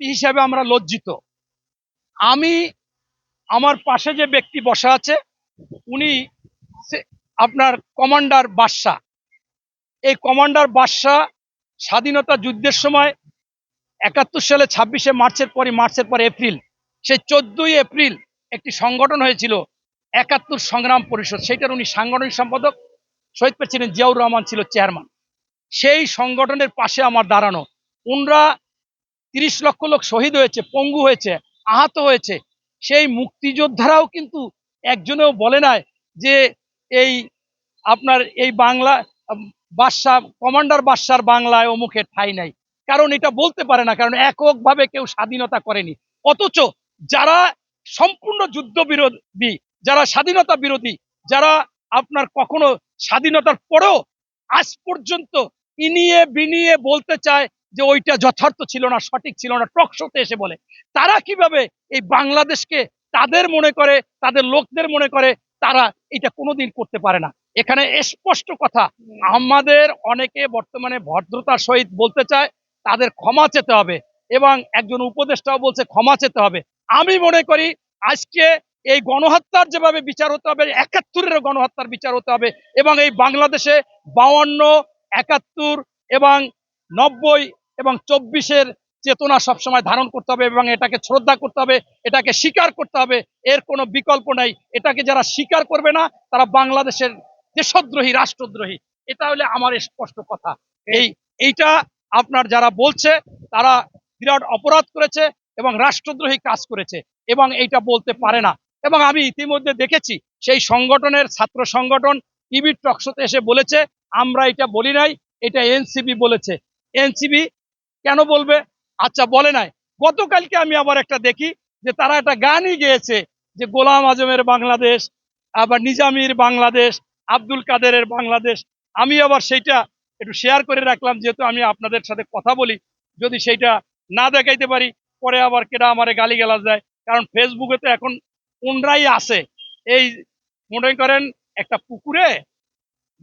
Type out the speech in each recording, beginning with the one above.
হিসাবে আমরা লজ্জিত। আমি আমার পাশে যে ব্যক্তি বসা আছে, উনি আপনার কমান্ডার বাদশাহ এই কমান্ডার বাদশাহ স্বাধীনতা যুদ্ধের সময় একাত্তর সালে ছাব্বিশে মার্চের পরে মার্চের পর এপ্রিল, সেই চোদ্দই এপ্রিল একটি সংগঠন হয়েছিল, একাত্তর সংগ্রাম পরিষদ। সেইটার উনি সাংগঠনিক সম্পাদক, শহীদ প্রেসিডেন্ট জিয়াউর রহমান ছিল চেয়ারম্যান সেই সংগঠনের পাশে আমার দাঁড়ানো। উনরা তিরিশ লক্ষ লোক শহীদ হয়েছে, পঙ্গু হয়েছে, আহত হয়েছে। সেই মুক্তিযোদ্ধারাও কিন্তু একজনেও বলে নাই যে এই আপনার এই বাংলা বাদশাহ, কমান্ডার বাদশার বাংলায় অমুখের ঠাই নাই। কারণ এটা বলতে পারে না, কারণ এককভাবে কেউ স্বাধীনতা করেনি। অথচ যারা সম্পূর্ণ যুদ্ধ বিরোধী যারা স্বাধীনতা বিরোধী, যারা আপনার কখনো স্বাধীনতার পরেও আজ পর্যন্ত ইনিয়ে বিনিয়ে বলতে চায় যে ওইটা যথার্থ ছিল না, সঠিক ছিল না, টক শোতে এসে বলে। তারা কীভাবে এই বাংলাদেশকে তাদের মনে করে, তাদের লোকদের মনে করে, তারা এটা কোনোদিন করতে পারে না। এখানে স্পষ্ট কথা, আমাদের অনেকে বর্তমানে ভদ্রতার সহিত বলতে চায়, তাদের ক্ষমা চেতে হবে এবং একজন উপদেষ্টাও বলছে ক্ষমা চেতে হবে। আমি মনে করি আজকে এই গণহত্যার যেভাবে বিচার হতে হবে একাত্তরের গণহত্যার বিচার হতে হবে এবং এই বাংলাদেশে বাউন্ন একাত্তর এবং নব্বই এবং চব্বিশের চেতনা সবসময় ধারণ করতে হবে এবং এটাকে শ্রদ্ধা করতে হবে, এটাকে স্বীকার করতে হবে। এর কোনো বিকল্প নাই। এটাকে যারা স্বীকার করবে না, তারা বাংলাদেশের দেশদ্রোহী, রাষ্ট্রদ্রোহী। এটা হলে আমার স্পষ্ট কথা। এই, এইটা আপনার যারা বলছে, তারা বিরাট অপরাধ করেছে এবং রাষ্ট্রদ্রোহী কাজ করেছে এবং এইটা বলতে পারে না। এবং আমি ইতিমধ্যে দেখেছি, সেই সংগঠনের ছাত্র সংগঠন টিভির টকশোতে এসে বলেছে, আমরা এটা বলি নাই, এটা এনসিবি বলেছে। এনসিবি কেন বলবে? আচ্ছা বলে নাই। গতকালকে আমি আবার একটা দেখি যে তারা একটা গানই গেয়েছে যে গোলাম আজমের বাংলাদেশ, আবার নিজামির বাংলাদেশ, আব্দুল কাদেরের বাংলাদেশ। আমি আবার সেইটা একটু শেয়ার করে রাখলাম, যেহেতু আমি আপনাদের সাথে কথা বলি। যদি সেইটা না দেখাইতে পারি, পরে আবার কেটা আমারে গালি গালা যায় কারণ ফেসবুকে তো এখন কোনরাই আছে। এই মনে করেন একটা পুকুরে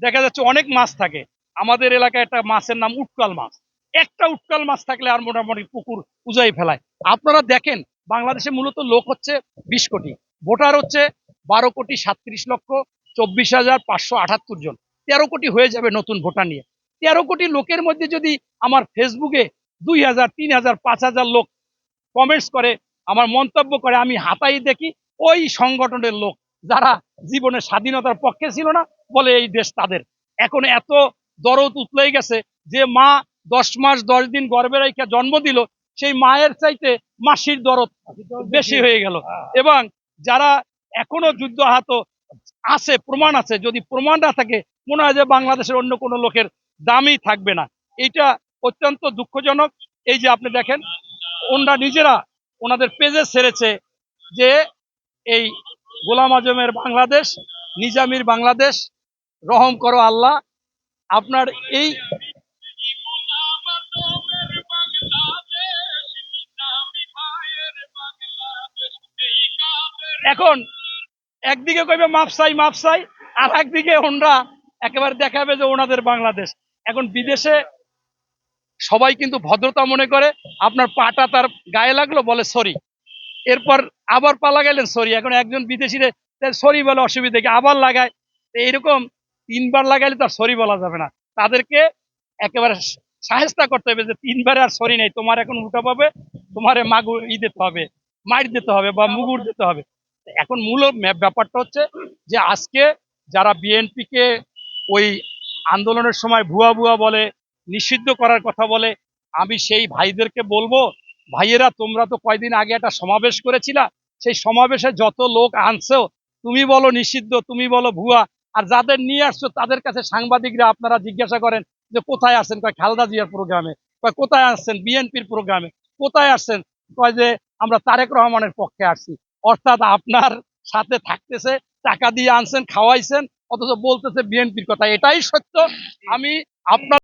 দেখা যাচ্ছে অনেক মাছ থাকে। আমাদের এলাকায় একটা মাছের নাম উটকাল মাছ। একটা উটকাল মাছ থাকলে আর মোটামুটি পুকুর উজাই ফেলায়। আপনারা দেখেন, বাংলাদেশে মূলত লোক হচ্ছে বিশ কোটি, ভোটার হচ্ছে বারো কোটি সাতত্রিশ লক্ষ চব্বিশ হাজার পাঁচশো আটাত্তর জন। তেরো কোটি হয়ে যাবে নতুন ভোটার নিয়ে। তেরো কোটি লোকের মধ্যে যদি আমার ফেসবুকে দুই হাজার, তিন হাজার, পাঁচ হাজার লোক কমেন্টস করে, আমার মন্তব্য করে, আমি হাতাই দেখি, ওই সংগঠনের লোক যারা জীবনের স্বাধীনতার পক্ষে ছিল না, বলে এই দেশ তাদের। এখন এত দরদ উতলে গেছে যে মা দশ মাস, দশ দিন গর্ভে রেখে জন্ম দিল, সেই মায়ের চাইতে মাসির দরদ বেশি হয়ে গেল। এবং যারা এখনও যুদ্ধ আহত আছে, প্রমাণ আছে, যদি প্রমাণ না থাকে, মনে হয় যে বাংলাদেশের অন্য কোনো লোকের দামই থাকবে না। এটা অত্যন্ত দুঃখজনক। এই যে আপনি দেখেন, ওনারা নিজেরা ওনাদের পেজে সেরেছে যে এই গোলাম আজমের বাংলাদেশ, নিজামির বাংলাদেশ, রহম করো আল্লাহ, আপনার এই এখন একদিকে কইবে মাপসাই মাপসাই আর একদিকে ওনরা একেবারে দেখাবে যে ওনাদের বাংলাদেশ। এখন বিদেশে সবাই কিন্তু ভদ্রতা মনে করে, আপনার পাটা তার গায়ে লাগল, বলে সরি। এরপর আবার পালা গেলেন সরি। এখন একজন বিদেশিরে সরি বলে অসুবিধা কি? আবার লাগায়। এইরকম তিনবার লাগাইলে তার সরি বলা যাবে না। তাদেরকে একেবারে সাহেস্তা করতে হবে যে তিনবারে আর সরি নেই। তোমার এখন উল্টা পাবে, তোমারে মাগু ই দিতে হবে, মাইর দিতে হবে বা মুগুর দিতে হবে। এখন মূল ব্যাপারটা হচ্ছে যে আজকে যারা বিএনপি কে ওই আন্দোলনের সময় ভুয়া ভুয়া বলে, নিষিদ্ধ করার কথা বলে, আমি সেই ভাইদেরকে বলব, ভাইয়েরা, তোমরা তো কয়দিন আগে একটা সমাবেশ করেছিলা, সেই সমাবেশে যত লোক আনছো, তুমি বলো নিষিদ্ধ, তুমি বলো ভুয়া, আর যাদের নিয়ে আসছো, তাদের কাছে সাংবাদিকরা আপনারা জিজ্ঞাসা করেন যে কোথায় আসছেন কয়, খালদা জিয়ার প্রোগ্রামে, কয়, কোথায় আসছেন বিএনপির প্রোগ্রামে? কোথায় আসছেন কয় যে, আমরা তারেক রহমানের পক্ষে আসছি অর্থাৎ আপনার সাথে থাকতেছে, টাকা দিয়ে আনছেন, খাওয়াইছেন, অথচ বলতেছে বিএনপির কথা। এটাই সত্য। আমি আপনার